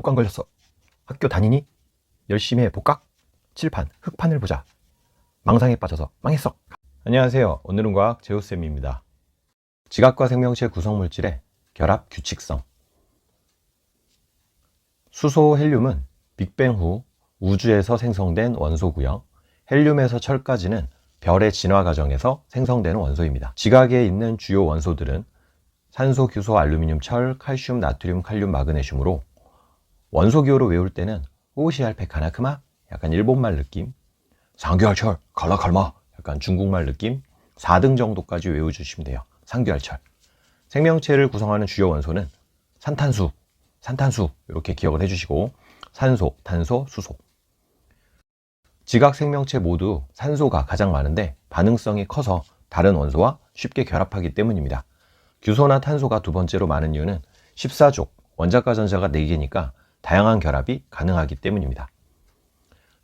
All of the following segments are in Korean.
독감 걸렸어. 학교 다니니? 열심히 해 복각? 칠판, 흑판을 보자. 망상에 빠져서 망했어. 안녕하세요. 오늘은 과학 제우쌤입니다. 지각과 생명체 구성물질의 결합 규칙성. 수소 헬륨은 빅뱅 후 우주에서 생성된 원소고요. 헬륨에서 철까지는 별의 진화 과정에서 생성되는 원소입니다. 지각에 있는 주요 원소들은 산소, 규소, 알루미늄, 철, 칼슘, 나트륨, 칼륨, 마그네슘으로 원소 기호로 외울 때는 오시알페카나크마 약간 일본말 느낌, 상규알철, 갈라칼마 약간 중국말 느낌 4등 정도까지 외워주시면 돼요. 상규알철. 생명체를 구성하는 주요 원소는 산탄수, 산탄수 이렇게 기억을 해주시고 산소, 탄소, 수소. 지각 생명체 모두 산소가 가장 많은데 반응성이 커서 다른 원소와 쉽게 결합하기 때문입니다. 규소나 탄소가 두 번째로 많은 이유는 14족, 원자과 전자가 4개니까 다양한 결합이 가능하기 때문입니다.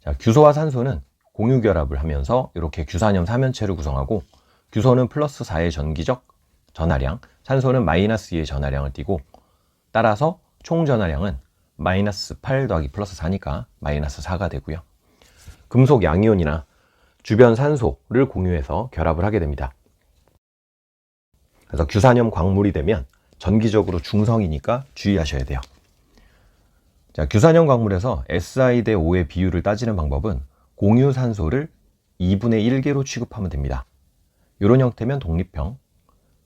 자, 규소와 산소는 공유 결합을 하면서 이렇게 규산염 사면체를 구성하고 규소는 플러스 4의 전기적 전하량, 산소는 마이너스 2의 전하량을 띠고 따라서 총 전하량은 마이너스 8 더하기 플러스 4니까 마이너스 4가 되고요. 금속 양이온이나 주변 산소를 공유해서 결합을 하게 됩니다. 그래서 규산염 광물이 되면 전기적으로 중성이니까 주의하셔야 돼요. 자, 규산염 광물에서 Si 대 5의 비율을 따지는 방법은 공유 산소를 2분의 1개로 취급하면 됩니다. 이런 형태면 독립형,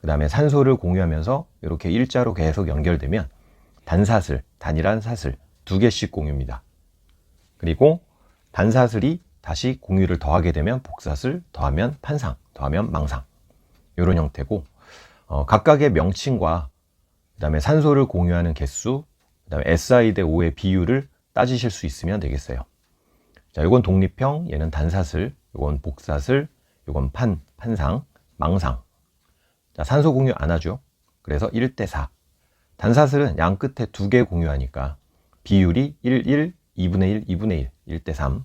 그 다음에 산소를 공유하면서 이렇게 일자로 계속 연결되면 단사슬, 단일한 사슬 두 개씩 공유입니다. 그리고 단사슬이 다시 공유를 더하게 되면 복사슬, 더하면 판상, 더하면 망상 이런 형태고 어, 각각의 명칭과 그 다음에 산소를 공유하는 개수, 그 다음에 SI 대 5의 비율을 따지실 수 있으면 되겠어요. 자, 이건 독립형, 얘는 단사슬, 이건 복사슬, 이건 판, 판상, 망상. 자, 산소 공유 안 하죠. 그래서 1 대 4. 단사슬은 양 끝에 두 개 공유하니까 비율이 1, 1, 2분의 1, 2분의 1, 1대 3.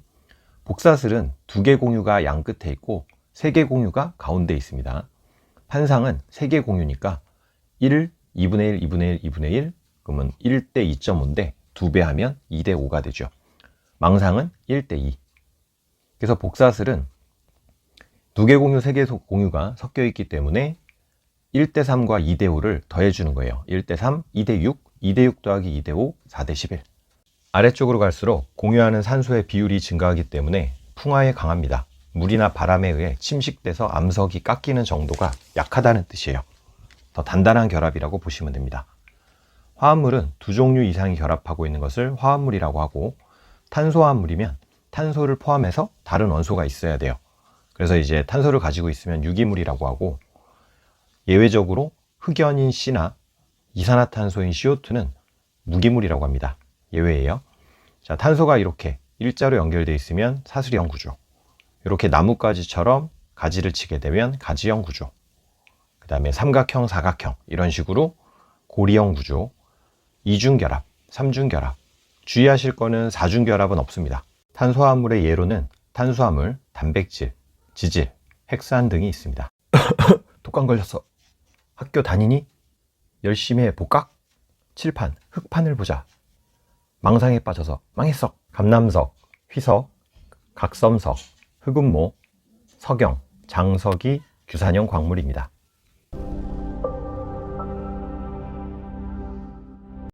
복사슬은 두 개 공유가 양 끝에 있고 세 개 공유가 가운데 있습니다. 판상은 세 개 공유니까 1, 2분의 1, 2분의 1, 2분의 1, 그러면 1대 2.5인데 두배 하면 2대 5가 되죠. 망상은 1대 2. 그래서 복사슬은 두 개 공유, 세 개 공유가 섞여 있기 때문에 1대 3과 2대 5를 더해 주는 거예요. 1대 3, 2대 6, 2대 6 더하기 2대 5, 4대 11. 아래쪽으로 갈수록 공유하는 산소의 비율이 증가하기 때문에 풍화에 강합니다. 물이나 바람에 의해 침식돼서 암석이 깎이는 정도가 약하다는 뜻이에요. 더 단단한 결합이라고 보시면 됩니다. 화합물은 두 종류 이상이 결합하고 있는 것을 화합물이라고 하고 탄소화합물이면 탄소를 포함해서 다른 원소가 있어야 돼요. 그래서 이제 탄소를 가지고 있으면 유기물이라고 하고 예외적으로 흑연인 C나 이산화탄소인 CO2는 무기물이라고 합니다. 예외예요. 자, 탄소가 이렇게 일자로 연결되어 있으면 사슬형 구조. 이렇게 나뭇가지처럼 가지를 치게 되면 가지형 구조. 그 다음에 삼각형, 사각형 이런 식으로 고리형 구조, 이중결합, 삼중결합. 주의하실 거는 사중결합은 없습니다. 탄소화합물의 예로는 탄수화물, 단백질, 지질, 핵산 등이 있습니다. 독감 걸렸어. 학교 다니니? 열심히 해 복각? 칠판, 흑판을 보자. 망상에 빠져서 망했어. 감남석, 휘석, 각섬석, 흑음모, 석영, 장석이 규산형 광물입니다.